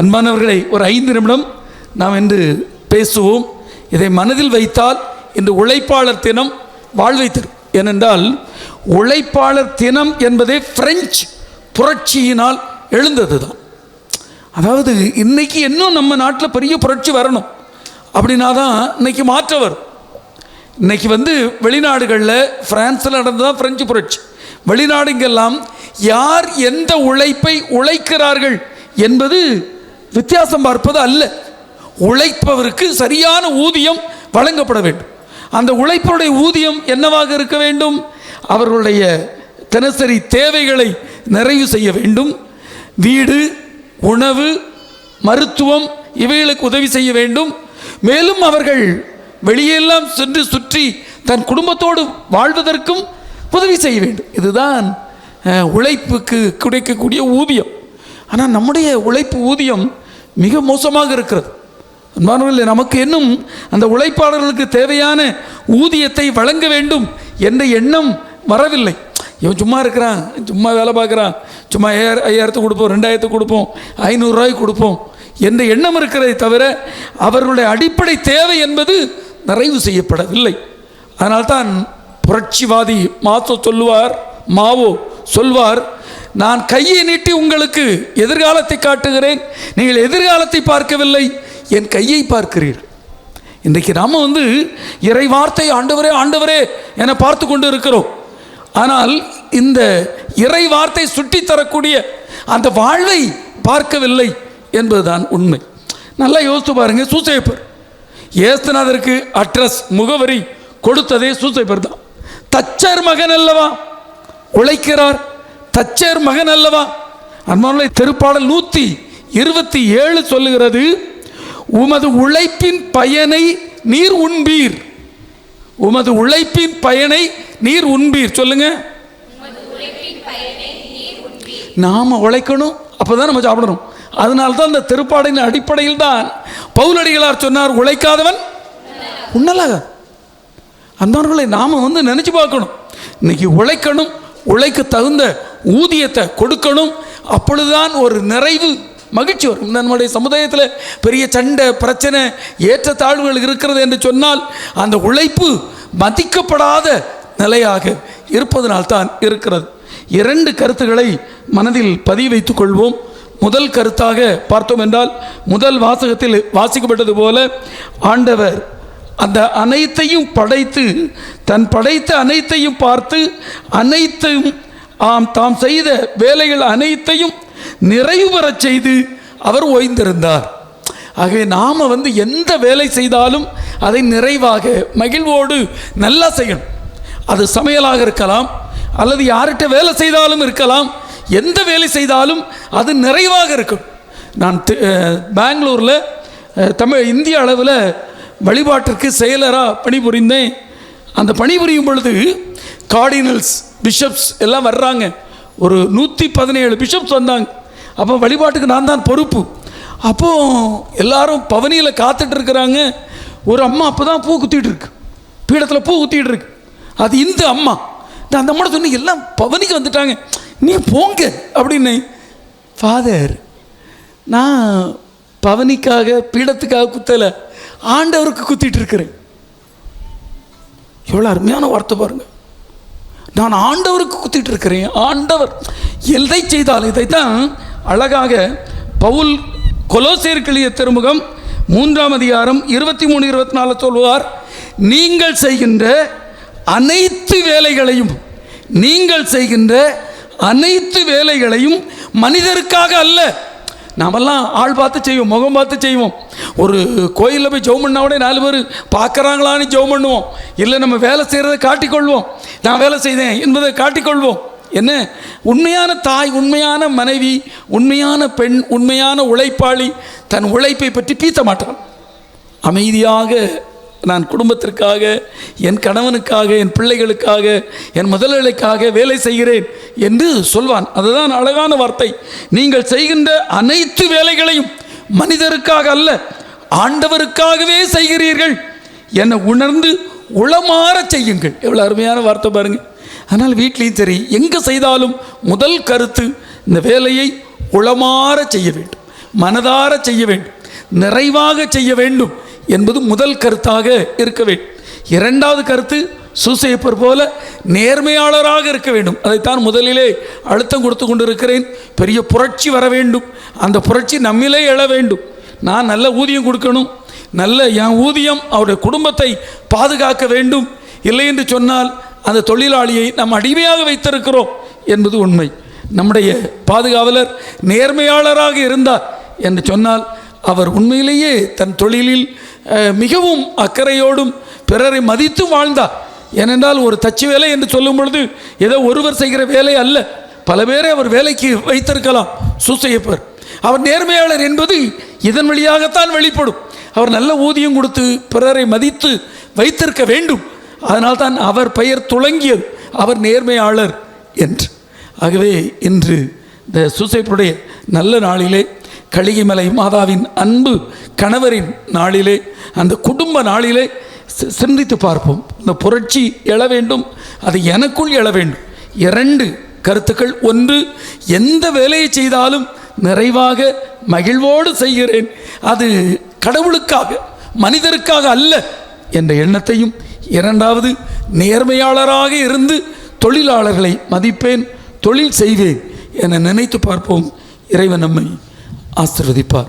அன்பானவர்களை ஒரு ஐந்து நிமிடம் நாம் என்று பேசுவோம். இதை மனதில் வைத்தால் இந்த உழைப்பாளர் தினம் வாழ்வை தரும். ஏனென்றால் உழைப்பாளர் தினம் என்பதே பிரெஞ்சு புரட்சியினால் எழுந்தது தான் அதாவது இன்னைக்கு இன்னும் நம்ம நாட்டில் பெரிய புரட்சி வரணும்? அப்படின்னா தான் இன்றைக்கி மாற்றம் வரும். இன்றைக்கி வந்து வெளிநாடுகளில் ஃப்ரான்ஸில் நடந்ததான் பிரெஞ்சு புரட்சி. வெளிநாடுங்கெல்லாம் யார் எந்த உழைப்பை உழைக்கிறார்கள் என்பது வித்தியாசம் பார்ப்பது அல்ல. உழைப்பவருக்கு சரியான ஊதியம் வழங்கப்பட வேண்டும். அந்த உழைப்பருடைய ஊதியம் என்னவாக இருக்க வேண்டும்? அவர்களுடைய தினசரி தேவைகளை நிறைவு செய்ய வேண்டும். வீடு உணவு மருத்துவம் இவைகளுக்கு உதவி செய்ய வேண்டும். மேலும் அவர்கள் வெளியெல்லாம் சென்று சுற்றி தன் குடும்பத்தோடு வாழ்வதற்கும் உதவி செய்ய வேண்டும். இதுதான் உழைப்புக்கு கிடைக்கக்கூடிய ஊதியம். ஆனால் நம்முடைய உழைப்பு ஊதியம் மிக மோசமாக இருக்கிறது. அன்பானவர்களே நமக்கு இன்னும் அந்த உழைப்பாளர்களுக்கு தேவையான ஊதியத்தை வழங்க வேண்டும் என்ற எண்ணம் வரவில்லை. இவன் சும்மா இருக்கிறான் சும்மா வேலை பார்க்குறான் சும்மா ஐயாயிரம் ஐயாயிரத்து கொடுப்போம் ரெண்டாயிரத்து கொடுப்போம் ஐநூறுரூவாய்க்கு கொடுப்போம் என்ற எண்ணம் இருக்கிறதை தவிர அவர்களுடைய அடிப்படை தேவை என்பது நிறைவு செய்யப்படவில்லை. அதனால்தான் புரட்சிவாதி மாசோ சொல்லுவார் மாவோ சொல்வார் நான் கையை நீட்டி உங்களுக்கு எதிர்காலத்தை காட்டுகிறேன். நீங்கள் எதிர்காலத்தை பார்க்கவில்லை. என் கையை பார்க்கிறீர்கள் இன்றைக்கு நாம் வந்து இறை வார்த்தை ஆண்டவரே ஆண்டவரே என பார்த்து கொண்டு இருக்கிறோம் ஆனால் இந்த இறை வார்த்தை சுட்டி தரக்கூடிய அந்த வாழ்வை பார்க்கவில்லை என்பதுதான் உண்மை. நல்லா யோசித்து பாருங்க சூசைப்பர். ஏசுநாதருக்கு அட்ரஸ் முகவரி கொடுத்ததே சூசைப்பர் தான். தச்சர் மகன் அல்லவா? உழைக்கிறார். தச்சர் மகன் அல்லவா? அன்பான திருப்பாடல் நூற்றி இருபத்தி ஏழு சொல்லுகிறது உமது உழைப்பின் பயனை நீர் உண்பீர். உமது உழைப்பின் பயனை நீர் உண்பீர். சொல்லுங்க. நாம் உழைக்கணும் அப்பதான் நம்ம சாப்பிடணும். அதனால தான் இந்த திருப்பாடின் அடிப்படையில் தான் பவுலடிகளார் சொன்னார் உழைக்காதவன் உண்ணலாக அந்தவர்களை நாம் வந்து நினச்சி பார்க்கணும். இன்னைக்கு உழைக்கணும் உழைக்க தகுந்த ஊதியத்தை கொடுக்கணும். அப்பொழுதுதான் ஒரு நிறைவு மகிழ்ச்சி வரும். நம்முடைய சமுதாயத்தில் பெரிய சண்டை பிரச்சனை ஏற்றத்தாழ்வுகள் இருக்கிறது என்று சொன்னால் அந்த உழைப்பு மதிக்கப்படாத நிலையாக இருப்பதனால்தான் இருக்கிறது. இரண்டு கருத்துக்களை மனதில் பதிவு வைத்துக் கொள்வோம். முதல் கருத்தாக பார்த்தோம் என்றால் முதல் வாசகத்தில் வாசிக்கப்பட்டது போல ஆண்டவர் அந்த அனைத்தையும் படைத்து தன் படைத்த அனைத்தையும் பார்த்து அனைத்தையும் ஆம் தாம் செய்த வேலைகள் அனைத்தையும் நிறைவு பெறச் செய்து அவர் ஓய்ந்திருந்தார். ஆகவே நாம் வந்து எந்த வேலை செய்தாலும் அதை நிறைவாக மகிழ்வோடு நல்லா செய்யணும். அது சமையலாக இருக்கலாம் அல்லது யார்கிட்ட வேலை செய்தாலும் இருக்கலாம் எந்த வேலை செய்தாலும் அது நிறைவாக இருக்கும் நான் பெங்களூரில் தமிழ் இந்திய அளவில் வழிபாட்டிற்கு செயலராக பணிபுரிந்தேன். அந்த பணிபுரியும் பொழுது கார்டினல்ஸ் பிஷப்ஸ் எல்லாம் வர்றாங்க. ஒரு நூற்றி பதினேழு பிஷப்ஸ் வந்தாங்க. அப்போ வழிபாட்டுக்கு நான் தான் பொறுப்பு. அப்போ எல்லாரும் பவனியில் காத்துட்டு இருக்கிறாங்க. ஒரு அம்மா அப்போ தான் பூ குத்திட்டு இருக்கு. பீடத்தில் பூ குத்திட்டு இருக்கு. அது இந்த அம்மா. நான் அந்த அம்மா சொன்னேன் எல்லாம் பவனிக்கு வந்துட்டாங்க. நீ போங்க அப்படின்னு. ஃபாதர் நான் பவனிக்காக பீடத்துக்காக குத்தலை. ஆண்டவருக்கு குத்திட்டு இருக்கிறேன். எவ்வளோ அருமையான வார்த்தை பாருங்க. நான் ஆண்டவருக்கு குத்திட்டு இருக்கிறேன். ஆண்டவர் எதை செய்தால் இதைத்தான் அழகாக பவுல் கொலோசேர்களிய திருமுகம் மூன்றாம் அதிகாரம் இருபத்தி மூணு இருபத்தி நாலு சொல்வார் நீங்கள் செய்கின்ற அனைத்து வேலைகளையும் நீங்கள் செய்கின்ற அனைத்து வேலைகளையும் மனிதருக்காக அல்ல நாமெல்லாம் ஆள் பார்த்து செய்வோம் முகம் பார்த்து செய்வோம். ஒரு கோயிலில் போய் ஜெபம் பண்ணா கூட நாலு பேர் பார்க்குறாங்களான்னு ஜெபம் பண்ணுவோம். இல்லை நம்ம வேலை செய்கிறத காட்டிக்கொள்வோம். நான் வேலை செய்தேன் என்பதை காட்டிக்கொள்வோம். என்ன? உண்மையான தாய் உண்மையான மனைவி உண்மையான பெண் உண்மையான உழைப்பாளி தன் உழைப்பை பற்றி பீத்த மாட்டான். அமைதியாக நான் குடும்பத்திற்காக என் கணவனுக்காக என் பிள்ளைகளுக்காக என் முதலாளிக்காக வேலை செய்கிறேன் என்று சொல்வான். அதுதான் அழகான வார்த்தை. நீங்கள் செய்கின்ற அனைத்து வேலைகளையும் மனிதருக்காக அல்ல ஆண்டவருக்காகவே செய்கிறீர்கள். என்னை உணர்ந்து உளமாற செய்யுங்கள். எவ்வளோ அருமையான வார்த்தை பாருங்க. ஆனால் வீட்லேயும் சரி எங்கே செய்தாலும் முதல் கருத்து இந்த வேலையை உளமாற செய்ய வேண்டும் மனதார செய்ய வேண்டும் நிறைவாக செய்ய வேண்டும். என்பது முதல் கருத்தாக இருக்க வேண்டும். இரண்டாவது கருத்து சூசைப்பர் போல நேர்மையாளராக இருக்க வேண்டும். அதைத்தான் முதலிலே அழுத்தம் கொடுத்து கொண்டிருக்கிறேன். பெரிய புரட்சி வர வேண்டும். அந்த புரட்சி நம்மிலே எழ வேண்டும். நான் நல்ல ஊதியம் கொடுக்கணும். நல்ல என் ஊதியம் அவருடைய குடும்பத்தை பாதுகாக்க வேண்டும். இல்லை என்று சொன்னால் அந்த தொழிலாளியை நாம் அடிமையாக வைத்திருக்கிறோம் என்பது உண்மை. நம்முடைய பாதுகாவலர் நேர்மையாளராக இருந்தார் என்று சொன்னால் அவர் உண்மையிலேயே தன் தொழிலில் மிகவும் அக்கறையோடும் பிறரை மதித்து வாழ்ந்தார் ஏனென்றால் ஒரு தச்சு வேலை என்று சொல்லும் பொழுது ஏதோ ஒருவர் செய்கிற வேலை அல்ல. பல பேரை அவர் வேலைக்கு வைத்திருக்கலாம். சூசையப்பர். அவர் நேர்மையாளர் என்பது இதன் வழியாகத்தான் வெளிப்படும். அவர் நல்ல ஊதியம் கொடுத்து பிறரை மதித்து வைத்திருக்க வேண்டும். அதனால்தான் அவர் பெயர் துளங்கியது. அவர் நேர்மையாளர் என்று. ஆகவே இன்று இந்த சூசைப்புடைய நல்ல நாளிலே களிகைமலை மாதாவின் அன்பு கணவரின் நாளிலே அந்த குடும்ப நாளிலே சிந்தித்து பார்ப்போம். இந்த புரட்சி எழ வேண்டும் அது எனக்குள் எழ வேண்டும். இரண்டு கருத்துக்கள். ஒன்று எந்த வேலையை செய்தாலும் நிறைவாக மகிழ்வோடு செய்கிறேன். அது கடவுளுக்காக மனிதருக்காக அல்ல என்ற எண்ணத்தையும். இரண்டாவது நேர்மையாளராக இருந்து தொழிலாளர்களை மதிப்பேன் தொழில் செய்வேன் என நினைத்து பார்ப்போம். இறைவன் நம்மை ஆசிர்வதிப்பார்.